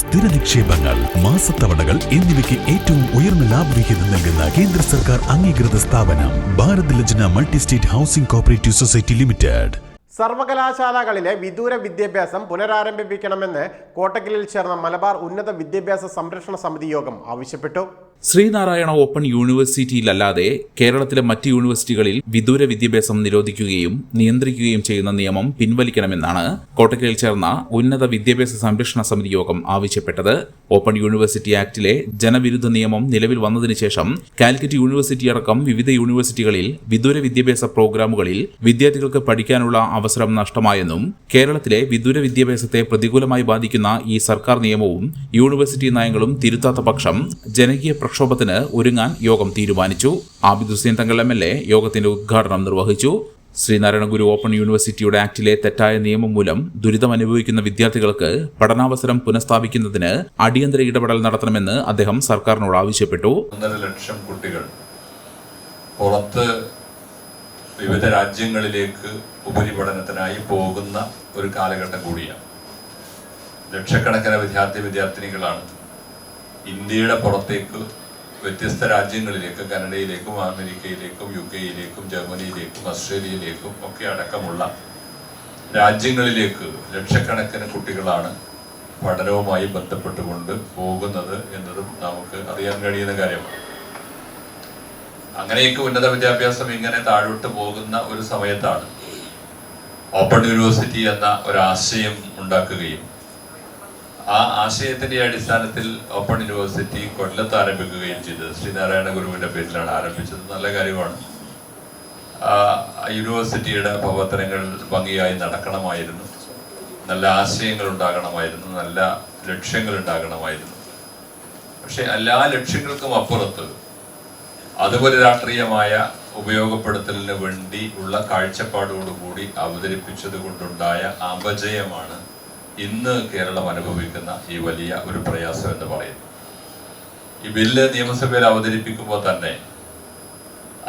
സ്ഥിര നിക്ഷേപങ്ങൾ മാസത്തവണകൾ എന്നിവയ്ക്ക് ഏറ്റവും ഉയർന്ന ലാഭവിഹിതം നൽകുന്ന കേന്ദ്ര സർക്കാർ അംഗീകൃത സ്ഥാപനം Bharat Lajna multi state housing cooperative society limited. സർവകലാശാലകളിലെ വിദൂര വിദ്യാഭ്യാസം പുനരാരംഭിപ്പിക്കണമെന്ന് കോട്ടക്കലിൽ ചേർന്ന മലബാർ ഉന്നത വിദ്യാഭ്യാസ സംരക്ഷണ സമിതി യോഗം ആവശ്യപ്പെട്ടു. ശ്രീനാരായണ ഓപ്പൺ യൂണിവേഴ്സിറ്റിയിലല്ലാതെ കേരളത്തിലെ മറ്റ് യൂണിവേഴ്സിറ്റികളിൽ വിദൂര വിദ്യാഭ്യാസം നിരോധിക്കുകയും നിയന്ത്രിക്കുകയും ചെയ്യുന്ന നിയമം പിൻവലിക്കണമെന്നാണ് കോട്ടക്കലിൽ ചേർന്ന ഉന്നത വിദ്യാഭ്യാസ സംരക്ഷണ സമിതി യോഗം ആവശ്യപ്പെട്ടത്. ഓപ്പൺ യൂണിവേഴ്സിറ്റി ആക്ടിലെ ജനവിരുദ്ധ നിയമം നിലവിൽ വന്നതിന് ശേഷം കാലിക്കറ്റ് യൂണിവേഴ്സിറ്റി അടക്കം വിവിധ യൂണിവേഴ്സിറ്റികളിൽ വിദൂര വിദ്യാഭ്യാസ പ്രോഗ്രാമുകളിൽ വിദ്യാർത്ഥികൾക്ക് പഠിക്കാനുള്ള അവസരം നഷ്ടമായെന്നും കേരളത്തിലെ വിദൂര വിദ്യാഭ്യാസത്തെ പ്രതികൂലമായി ബാധിക്കുന്ന ഈ സർക്കാർ നിയമവും യൂണിവേഴ്സിറ്റി നയങ്ങളും തിരുത്താത്ത പക്ഷം ജനകീയ പ്രക്ഷോഭത്തിന് ഒരുങ്ങാൻ യോഗം തീരുമാനിച്ചു. Abid Hussain Thangal M L A യോഗത്തിന്റെ ഉദ്ഘാടനം നിർവഹിച്ചു. ശ്രീനാരായണ ഗുരു ഓപ്പൺ യൂണിവേഴ്സിറ്റിയുടെ ആക്ടിലെ തെറ്റായ നിയമം മൂലം ദുരിതം അനുഭവിക്കുന്ന വിദ്യാർത്ഥികൾക്ക് പഠനാവസരം പുനഃസ്ഥാപിക്കുന്നതിന് അടിയന്തര ഇടപെടൽ നടത്തണമെന്ന് അദ്ദേഹം സർക്കാരിനോട് ആവശ്യപ്പെട്ടു. ഒന്നര ലക്ഷം കുട്ടികൾ പുറത്ത് വിവിധ രാജ്യങ്ങളിലേക്ക് ഉപരിപഠനത്തിനായി പോകുന്ന ഒരു കാലഘട്ടം കൂടിയാണ്. ലക്ഷക്കണക്കിന് വിദ്യാർത്ഥി വിദ്യാർത്ഥിനികളാണ് ഇന്ത്യയുടെ പുറത്തേക്ക് വ്യത്യസ്ത രാജ്യങ്ങളിലേക്ക് കാനഡയിലേക്കും അമേരിക്കയിലേക്കും യു കെയിലേക്കും ജർമ്മനിയിലേക്കും ഓസ്ട്രേലിയയിലേക്കും ഒക്കെ അടക്കമുള്ള രാജ്യങ്ങളിലേക്ക് ലക്ഷക്കണക്കിന് കുട്ടികളാണ് പഠനവുമായി ബന്ധപ്പെട്ടുകൊണ്ട് പോകുന്നത് എന്നതും നമുക്ക് അറിയാൻ കഴിയുന്ന കാര്യമാണ്. അങ്ങനെയൊക്കെ ഉന്നത വിദ്യാഭ്യാസം ഇങ്ങനെ താഴോട്ട് പോകുന്ന ഒരു സമയത്താണ് ഓപ്പൺ യൂണിവേഴ്സിറ്റി എന്ന ഒരു ആശയം ഉണ്ടാക്കുകയും ആ ആശയത്തിന്റെ അടിസ്ഥാനത്തിൽ ഓപ്പൺ യൂണിവേഴ്സിറ്റി കൊല്ലത്ത് ആരംഭിക്കുകയും ചെയ്തത് ശ്രീനാരായണ ഗുരുവിന്റെ പേരിലാണ് ആരംഭിച്ചത്. നല്ല കാര്യമാണ്. യൂണിവേഴ്സിറ്റിയുടെ പ്രവർത്തനങ്ങൾ ഭംഗിയായി നടക്കണമായിരുന്നു. നല്ല ആശയങ്ങൾ ഉണ്ടാകണമായിരുന്നു. നല്ല ലക്ഷ്യങ്ങൾ ഉണ്ടാകണമായിരുന്നു. പക്ഷെ എല്ലാ ലക്ഷ്യങ്ങൾക്കും അപ്പുറത്ത് അതുപോലെ രാഷ്ട്രീയമായ ഉപയോഗപ്പെടുത്തലിന് വേണ്ടി ഉള്ള കാഴ്ചപ്പാടോടുകൂടി അവതരിപ്പിച്ചത് കൊണ്ടുണ്ടായ അപജയമാണ് ഇന്ന് കേരളം അനുഭവിക്കുന്ന ഈ വലിയ ഒരു പ്രയാസം എന്ന് പറയുന്നു. ഈ ബില്ല് നിയമസഭയിൽ അവതരിപ്പിക്കുമ്പോൾ തന്നെ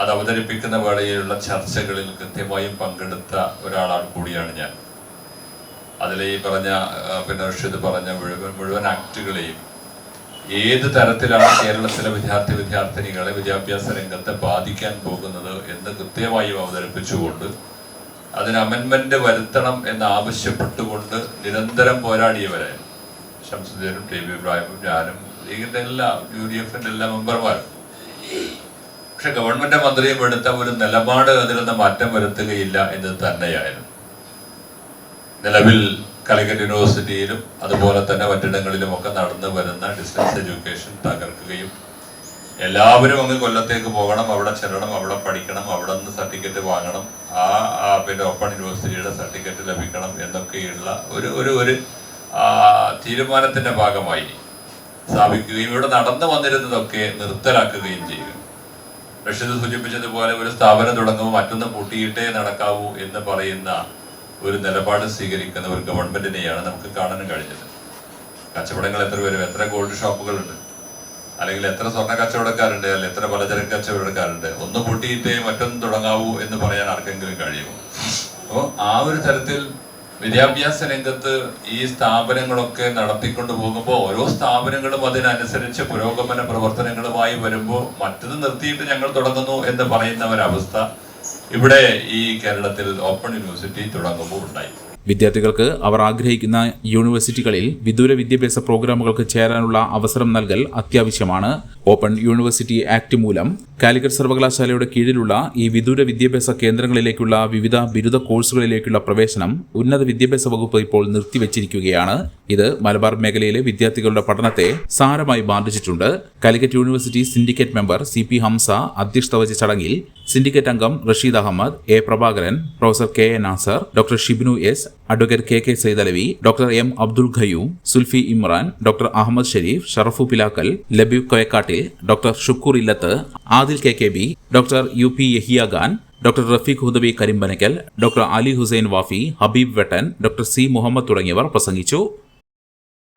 അത് അവതരിപ്പിക്കുന്ന വേളയിലുള്ള ചർച്ചകളിൽ കൃത്യമായും പങ്കെടുത്ത ഒരാളാണ് കൂടിയാണ് ഞാൻ. അതിലെ ഈ പറഞ്ഞ പിന്നെ റഷീദ് പറഞ്ഞ മുഴുവൻ മുഴുവൻ ആക്ടുകളെയും ഏത് തരത്തിലാണ് കേരളത്തിലെ വിദ്യാർത്ഥി വിദ്യാർത്ഥിനികളെ വിദ്യാഭ്യാസ രംഗത്തെ ബാധിക്കാൻ പോകുന്നത് എന്ന് കൃത്യമായും അവതരിപ്പിച്ചുകൊണ്ട് അതിന് അമെൻമെന്റ് വരുത്തണം എന്ന് ആവശ്യപ്പെട്ടുകൊണ്ട് നിരന്തരം പോരാടിയവരായിരുന്നു ശംസുദ്ദീനും ടി വി ഇബ്രാഹിമും ഞാനും ലീഗിന്റെ എല്ലാ യു ഡി എഫിന്റെ എല്ലാ മെമ്പർമാരും. പക്ഷെ ഗവൺമെന്റ് മന്ത്രിയും എടുത്ത ഒരു നിലപാട് അതിലൊന്ന് മാറ്റം വരുത്തുകയില്ല എന്ന് തന്നെയായിരുന്നു. നിലവിൽ കാലിക്കറ്റ് യൂണിവേഴ്സിറ്റിയിലും അതുപോലെ തന്നെ മറ്റിടങ്ങളിലും ഒക്കെ നടന്നു വരുന്ന ഡിസ്റ്റൻസ് എഡ്യൂക്കേഷൻ തകർക്കുകയും എല്ലാവരും അങ്ങ് കൊല്ലത്തേക്ക് പോകണം അവിടെ ചെല്ലണം അവിടെ പഠിക്കണം അവിടെ നിന്ന് സർട്ടിഫിക്കറ്റ് വാങ്ങണം ആ പിന്നെ ഓപ്പൺ യൂണിവേഴ്സിറ്റിയുടെ സർട്ടിഫിക്കറ്റ് ലഭിക്കണം എന്നൊക്കെയുള്ള ഒരു ഒരു ഒരു തീരുമാനത്തിന്റെ ഭാഗമായി സ്ഥാപിക്കുകയും ഇവിടെ നടന്നു വന്നിരുന്നതൊക്കെ നിർത്തലാക്കുകയും ചെയ്യും റഷീദ് സൂചിപ്പിച്ചതുപോലെ ഒരു സ്ഥാപനം തുടങ്ങുമ്പോൾ മറ്റൊന്ന് പൂട്ടിയിട്ടേ നടക്കാവൂ എന്ന് പറയുന്ന ഒരു നിലപാട് സ്വീകരിക്കുന്ന ഒരു ഗവൺമെന്റിനെയാണ് നമുക്ക് കാണാൻ കഴിഞ്ഞത്. കച്ചവടങ്ങൾ എത്ര വരും എത്ര ഗോൾഡ് ഷോപ്പുകളുണ്ട് അല്ലെങ്കിൽ എത്ര സ്വർണ കച്ചവടക്കാരുണ്ട് അല്ലെങ്കിൽ എത്ര പലചരക്ക് കച്ചവടക്കാരുണ്ട് ഒന്ന് പൂട്ടിയിട്ടേ മറ്റൊന്ന് തുടങ്ങാവൂ എന്ന് പറയാൻ ആർക്കെങ്കിലും കഴിയുമോ? അപ്പോൾ ആ ഒരു തരത്തിൽ വിദ്യാഭ്യാസ രംഗത്ത് ഈ സ്ഥാപനങ്ങളൊക്കെ നടത്തിക്കൊണ്ട് പോകുമ്പോൾ ഓരോ സ്ഥാപനങ്ങളും അതിനനുസരിച്ച് പുരോഗമന പ്രവർത്തനങ്ങളുമായി വരുമ്പോൾ മറ്റത് നിർത്തിയിട്ട് ഞങ്ങൾ തുടങ്ങുന്നു എന്ന് പറയുന്ന ഒരവസ്ഥ ഇവിടെ ഈ കേരളത്തിൽ ഓപ്പൺ യൂണിവേഴ്സിറ്റി തുടങ്ങുമ്പോൾ ഉണ്ടായി. വിദ്യാർത്ഥികൾക്ക് അവർ ആഗ്രഹിക്കുന്ന യൂണിവേഴ്സിറ്റികളിൽ വിദൂര വിദ്യാഭ്യാസ പ്രോഗ്രാമുകൾക്ക് ചേരാനുള്ള അവസരം നൽകൽ അത്യാവശ്യമാണ്. ഓപ്പൺ യൂണിവേഴ്സിറ്റി ആക്ട് മൂലം കാലിക്കറ്റ് സർവകലാശാലയുടെ കീഴിലുള്ള ഈ വിദൂര വിദ്യാഭ്യാസ കേന്ദ്രങ്ങളിലേക്കുള്ള വിവിധ ബിരുദ കോഴ്സുകളിലേക്കുള്ള പ്രവേശനം ഉന്നത വിദ്യാഭ്യാസ വകുപ്പ് ഇപ്പോൾ നിർത്തിവച്ചിരിക്കുകയാണ്. ഇത് മലബാർ മേഖലയിലെ വിദ്യാർത്ഥികളുടെ പഠനത്തെ സാരമായി ബാധിച്ചിട്ടുണ്ട്. Calicut university syndicate member C P Hamsa അധ്യക്ഷത വഹിച്ച ചടങ്ങിൽ സിൻഡിക്കേറ്റ് അംഗം Rasheed Ahmed A Prabhakaran professor K A Nasar doctor Shibnu S advocate K K Saidalavi doctor M Abdul Khayyum Sulfi Imran doctor Ahmed Sharif Sharafu Pilakkal Labeeb Koyakkattil doctor Shukoor Illath Adil K K B doctor U P Yahiya Khan doctor Rafeeq Hudabi Karimpanakkal doctor Ali Hussain Wafi Habeeb Vettan doctor C Muhammad തുടങ്ങിയവർ പ്രസംഗിച്ചു.